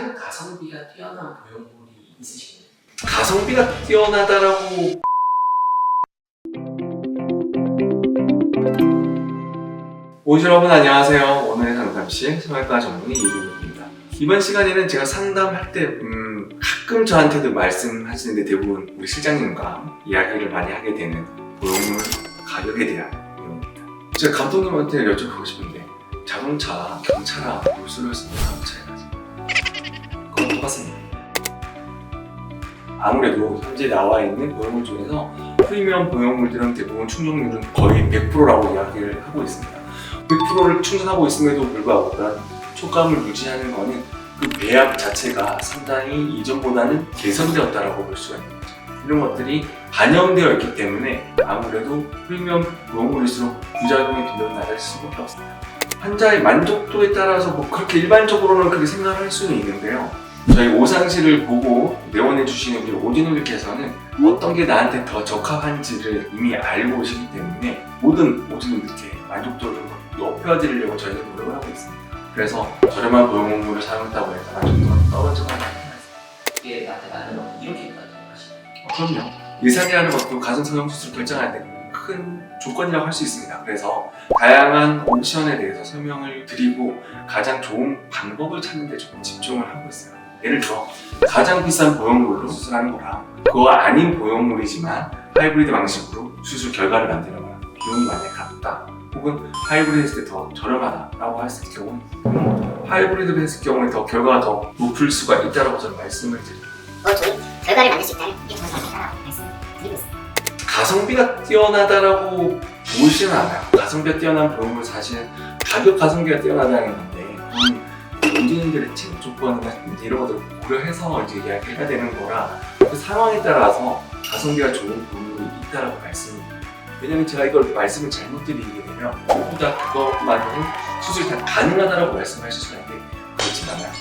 자유 가성비가 뛰어난 보형물이 있으신가요? 가성비가 뛰어나다라고 오신 여러분 안녕하세요. 오늘의 상담실 생활과 전문의 이준욱입니다. 이번 시간에는 제가 상담할 때 음, 가끔 저한테도 말씀하시는데 대부분 우리 실장님과 이야기를 많이 하게 되는 보형물 가격에 대한 내용입니다. 제가 감독님한테 여쭤보고 싶은데 자동차, 경차랑 로스로이스 가격 차이가 똑같습니다. 아무래도 현재 나와 있는 보형물 중에서 프리미엄 보형물들은 대부분 충전률은 거의 100%라고 이야기를 하고 있습니다. 100%를 충전하고 있음에도 불구하고 촉감을 유지하는 것은 그 배합 자체가 상당히 이전보다는 개선되었다라고 볼 수가 거죠. 이런 것들이 반영되어 있기 때문에 아무래도 프리미엄 보형물일수록 부작용이 늘어날 수밖에 없습니다. 환자의 만족도에 따라서 뭐 그렇게 일반적으로는 그렇게 생각할 수는 있는데요. 저희 오상시를 보고 내원해 주시는 우리 오진우님께서는 어떤 게 나한테 더 적합한지를 이미 알고 계시기 때문에 모든 오진우님께 만족도를 좀 높여드리려고 저희가 노력을 하고 있습니다. 그래서 저렴한 보형물을 사용했다고 해서 만족도가 떨어지거나. 이게 나한테 맞는 거 이렇게까지 하시나요? 어, 그럼요. 예산이라는 것도 가정 성형 수술 결정할 때 큰 조건이라고 할 수 있습니다. 그래서 다양한 옵션에 대해서 설명을 드리고 가장 좋은 방법을 찾는 데 조금 집중을 하고 있어요. 예를 들어 가장 비싼 보형물로 수술하는 거랑 그거 아닌 보형물이지만 하이브리드 방식으로 수술 결과를 만드는 거랑 비용이 만약에 같다. 혹은 하이브리드 했을 때 더 저렴하다 라고 했을 경우는 음, 하이브리드를 했을 경우에 더 결과가 더 높을 수가 있다고 저는 말씀을 드립니다. 더 좋은 결과를 만들 수 있다는 게 좋은 방법이다라고 말씀드리고 있습니다. 가성비가 뛰어나다라고 보이지는 않아요. 가성비가 뛰어난 보험은 사실 가격 가성비가 뛰어나다는 건데 그 건 운전인들의 체력 조건이나 이런 것들 고려해서 이제 이야기를 해야 되는 거라 그 상황에 따라서 가성비가 좋은 보험이 있다라고 말씀드립니다. 왜냐면 제가 이걸 말씀을 잘못 드리게 되면 보다 그것만으로 수술이 다 가능하다라고 말씀하실 수가 있는데 그렇지 않아요.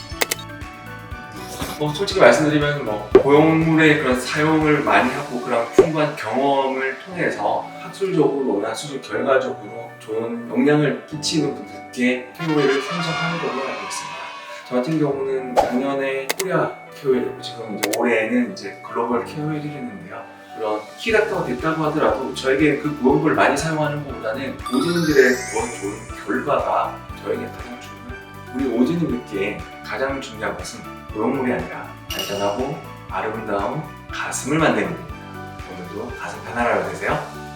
뭐 솔직히 말씀드리면 뭐 고용물의 그런 사용을 많이 하고 그런 풍부한 경험을 통해서 학술적으로나 수술 결과적으로 좋은 영향을 끼치는 분들께 KOL을 선정하는 걸로 알고 있습니다. 저 같은 경우는 작년에 코리아 KOL이고 지금 이제 올해는 이제 글로벌 KOL이 됐는데요. 그런 키닥터가 됐다고 하더라도 저에게 그 무언가를 많이 사용하는 것보다는 오진님들의 더 좋은 결과가 저에게 가장 중요해요. 우리 오진님들께 가장 중요한 것은 고용물이 아니라 안전하고 아름다운 가슴을 만드는 겁니다. 오늘도 가슴 편안하게 되세요.